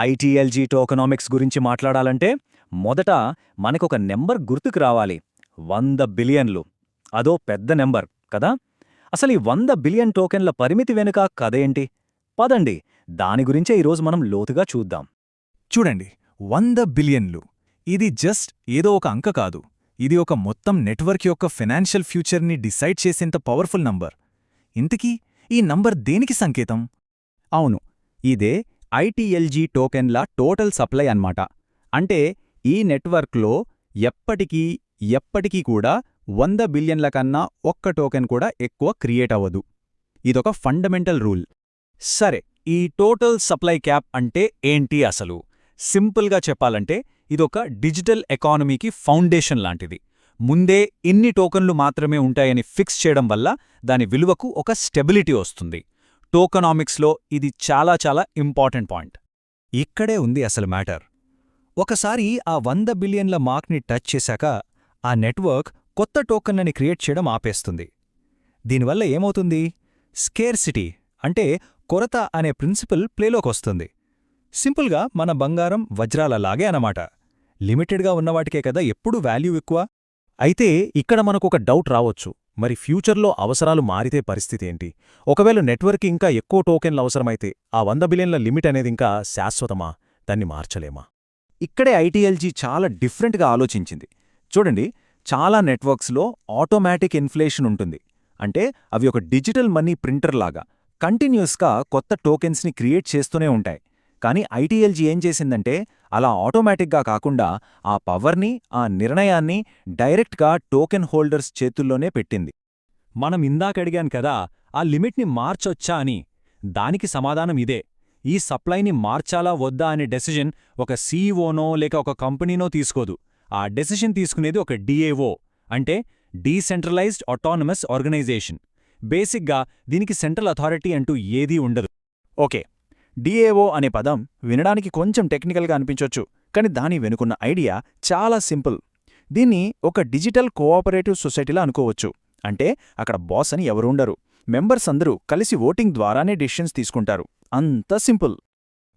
ITLG tokenomics గురించి మాట్లాడాలంటే మొదట మనకొక నెంబర్ గుర్తుకు రావాలి. వంద బిలియన్లు. అదో పెద్ద నెంబర్ కదా? అసలు ఈ వంద బిలియన్ టోకెన్ల పరిమితి వెనుక కథేంటి పదండి. దాని గురించే ఈరోజు మనం లోతుగా చూద్దాం. చూడండి. వంద బిలియన్లు. ఇది జస్ట్ ఏదో ఒక అంక కాదు. ఇది ఒక మొత్తం నెట్వర్క్ యొక్క ఫైనాన్షియల్ ఫ్యూచర్ని డిసైడ్ చేసేంత పవర్ఫుల్ నంబర్. ఇంతకీ ఈ నంబర్ దేనికి సంకేతం? అవును. ఇదే ఐటీఎల్జీ టోకెన్ల టోటల్ సప్లై అన్నమాట. అంటే ఈ నెట్వర్క్లో ఎప్పటికీ ఎప్పటికీ కూడా వంద బిలియన్ల కన్నా ఒక్క టోకెన్ కూడా ఎక్కువ క్రియేట్ అవ్వదు. ఇదొక ఫండమెంటల్ రూల్. సరే ఈ టోటల్ సప్లై క్యాప్ అంటే ఏంటి అసలు? సింపుల్గా చెప్పాలంటే ఇదొక డిజిటల్ ఎకానమీకి ఫౌండేషన్ లాంటిది. ముందే ఇన్ని టోకన్లు మాత్రమే ఉంటాయని ఫిక్స్ చేయడం వల్ల దాని విలువకు ఒక స్టెబిలిటీ వస్తుంది. టోకనామిక్స్లో ఇది చాలా చాలా ఇంపార్టెంట్ పాయింట్. ఇక్కడే ఉంది అసలు మ్యాటర్. ఒకసారి ఆ వంద బిలియన్ల మార్క్ని టచ్ చేశాక ఆ నెట్వర్క్ కొత్త టోకన్లని క్రియేట్ చేయడం ఆపేస్తుంది. దీనివల్ల ఏమవుతుంది? స్కేర్సిటీ అంటే కొరత అనే ప్రిన్సిపల్ ప్లేలోకొస్తుంది సింపుల్గా మన బంగారం వజ్రాలలాగే అనమాట లిమిటెడ్గా ఉన్నవాటికే కదా ఎప్పుడూ వాల్యూ ఎక్కువ? అయితే ఇక్కడ మనకొక డౌట్ రావచ్చు. మరి ఫ్యూచర్లో అవసరాలు మారితే పరిస్థితి ఏంటి? ఒకవేళ నెట్వర్క్ ఇంకా ఎక్కువ టోకెన్లు అవసరమైతే ఆ వంద బిలియన్ల లిమిట్ అనేది ఇంకా శాశ్వతమా? దాన్ని మార్చలేమా? ఇక్కడే ఐటీఎల్జీ చాలా డిఫరెంట్గా ఆలోచించింది. చూడండి చాలా నెట్వర్క్స్లో ఆటోమేటిక్ ఇన్ఫ్లేషన్ ఉంటుంది. అంటే అవి ఒక డిజిటల్ మనీ ప్రింటర్ లాగా కంటిన్యూస్గా కొత్త టోకెన్స్ని క్రియేట్ చేస్తూనే ఉంటాయి. కానీ ఐటీఎల్జీ ఏం చేసిందంటే అలా ఆటోమేటిక్గా కాకుండా ఆ పవర్ని ఆ నిర్ణయాన్ని డైరెక్ట్గా టోకెన్ హోల్డర్స్ చేతుల్లోనే పెట్టింది. మనం ఇందాకడిగాను కదా ఆ లిమిట్ని మార్చొచ్చా అని. దానికి సమాధానం ఇదే. ఈ సప్లైని మార్చాలా వద్దా అనే డెసిజన్ ఒక సీఈఓనో లేక ఒక కంపెనీనో తీసుకోదు. ఆ డెసిషన్ తీసుకునేది ఒక డిఏఓ అంటే డీసెంట్రలైజ్డ్ ఆటోనమస్ ఆర్గనైజేషన్. బేసిక్గా దీనికి సెంట్రల్ అథారిటీ అంటూ ఏదీ ఉండదు. ఓకే డిఏఓ అనే పదం వినడానికి కొంచెం టెక్నికల్గా అనిపించొచ్చు కానీ దాని వెనుకున్న ఐడియా చాలా సింపుల్. దీన్ని ఒక డిజిటల్ కోఆపరేటివ్ సొసైటీలా అనుకోవచ్చు. అంటే అక్కడ బాస్ అని ఎవరుండరు మెంబర్స్ అందరూ కలిసి ఓటింగ్ ద్వారానే డిసిషన్స్ తీసుకుంటారు. అంత సింపుల్.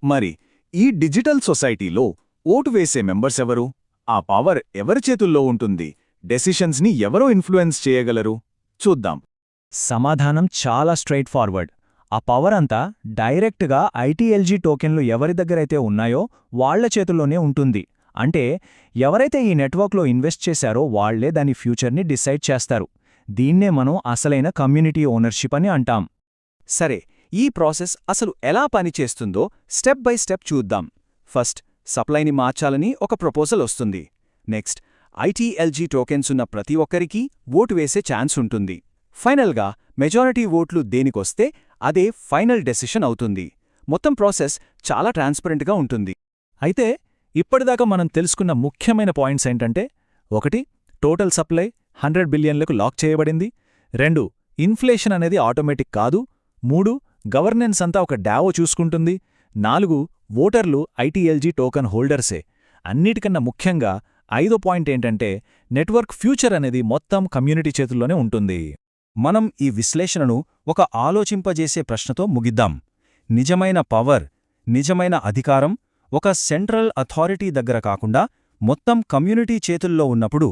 మరి ఈ డిజిటల్ సొసైటీలో ఓటు వేసే మెంబర్స్ ఎవరు? ఆ పవర్ ఎవరి చేతుల్లో ఉంటుంది? డెసిషన్స్ని ఎవరో ఇన్ఫ్లుయెన్స్ చేయగలరు? చూద్దాం. సమాధానం చాలా స్ట్రైట్ ఫార్వర్డ్. ఆ పవర్ అంతా డైరెక్ట్గా ఐటీఎల్జీ టోకెన్లు ఎవరి దగ్గరైతే ఉన్నాయో వాళ్ళ చేతుల్లోనే ఉంటుంది. అంటే ఎవరైతే ఈ నెట్వర్క్లో ఇన్వెస్ట్ చేశారో వాళ్ళే దాని ఫ్యూచర్ని డిసైడ్ చేస్తారు. దీన్నే మనం అసలైన కమ్యూనిటీ ఓనర్షిప్ అని అంటాం. సరే ఈ ప్రాసెస్ అసలు ఎలా పనిచేస్తుందో స్టెప్ బై స్టెప్ చూద్దాం. ఫస్ట్ సప్లైని మార్చాలని ఒక ప్రపోజల్ వస్తుంది. నెక్స్ట్ ఐటీఎల్జీ టోకెన్స్ ఉన్న ప్రతి ఒక్కరికీ ఓటు వేసే ఛాన్స్ ఉంటుంది. ఫైనల్గా మెజారిటీ ఓట్లు దేనికొస్తే అదే ఫైనల్ డెసిషన్ అవుతుంది. మొత్తం ప్రాసెస్ చాలా ట్రాన్స్పరెంట్గా ఉంటుంది. అయితే ఇప్పటిదాకా మనం తెలుసుకున్న ముఖ్యమైన పాయింట్స్ ఏంటంటే ఒకటి టోటల్ సప్లై హండ్రెడ్ బిలియన్లకు లాక్ చేయబడింది. రెండు ఇన్ఫ్లేషన్ అనేది ఆటోమేటిక్ కాదు. మూడు గవర్నెన్స్ అంతా ఒక డావో చూసుకుంటుంది. నాలుగు ఓటర్లు ఐటీఎల్జీ టోకన్ హోల్డర్సే. అన్నిటికన్నా ముఖ్యంగా ఐదో పాయింట్ ఏంటంటే నెట్వర్క్ ఫ్యూచర్ అనేది మొత్తం కమ్యూనిటీ చేతుల్లోనే ఉంటుంది. మనం ఈ విశ్లేషణను ఒక ఆలోచింపజేసే ప్రశ్నతో ముగిద్దాం. నిజమైన పవర్ నిజమైన అధికారం ఒక సెంట్రల్ అథారిటీ దగ్గర కాకుండా మొత్తం కమ్యూనిటీ చేతుల్లో ఉన్నప్పుడు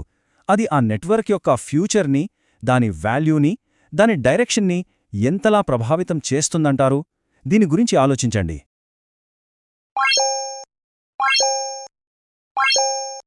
అది ఆ నెట్వర్క్ యొక్క ఫ్యూచర్ని దాని వాల్యూని దాని డైరెక్షన్ని ఎంతలా ప్రభావితం చేస్తుందంటారు? దీని గురించి ఆలోచించండి.